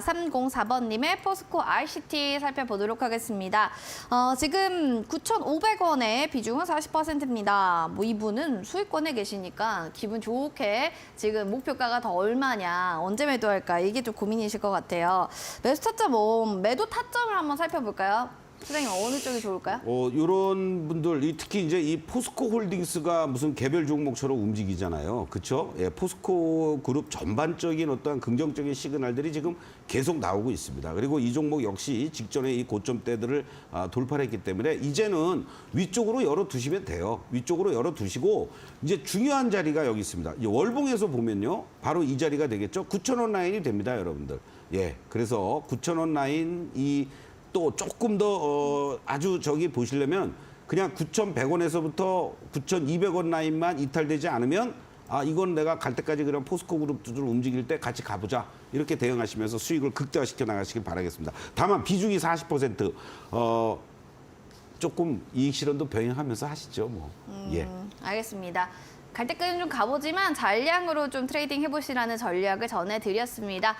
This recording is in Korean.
4304번님의 포스코 RCT 살펴보도록 하겠습니다. 어, 지금 9,500원의 비중은 40%입니다. 뭐 이분은 수익권에 계시니까 기분 좋게 지금 목표가가 더 얼마냐, 언제 매도할까 이게 좀 고민이실 것 같아요. 매수 타점, 뭐 매도 타점을 한번 살펴볼까요? 소장님 어느 쪽이 좋을까요? 어, 요런 분들, 이 특히 이제 이 포스코 홀딩스가 무슨 개별 종목처럼 움직이잖아요. 그쵸? 예, 포스코 그룹 전반적인 어떠한 긍정적인 시그널들이 지금 계속 나오고 있습니다. 그리고 이 종목 역시 직전에 이 고점대들을 아, 돌파했기 때문에 이제는 위쪽으로 열어두시면 돼요. 위쪽으로 열어두시고 이제 중요한 자리가 여기 있습니다. 이 월봉에서 보면요. 바로 이 자리가 되겠죠. 9,000원 라인이 됩니다, 여러분들. 예. 그래서 9,000원 라인 이 또 조금 더 어, 아주 저기 보시려면 그냥 9,100원에서부터 9,200원 라인만 이탈되지 않으면 아 이건 내가 갈 때까지 그냥 포스코 그룹들 움직일 때 같이 가보자 이렇게 대응하시면서 수익을 극대화시켜 나가시길 바라겠습니다. 다만 비중이 40%어 조금 이익 실현도 병행하면서 하시죠 뭐. 예. 음, 알겠습니다. 갈 때까지는 좀 가보지만 잔량으로 좀 트레이딩 해보시라는 전략을 전해드렸습니다.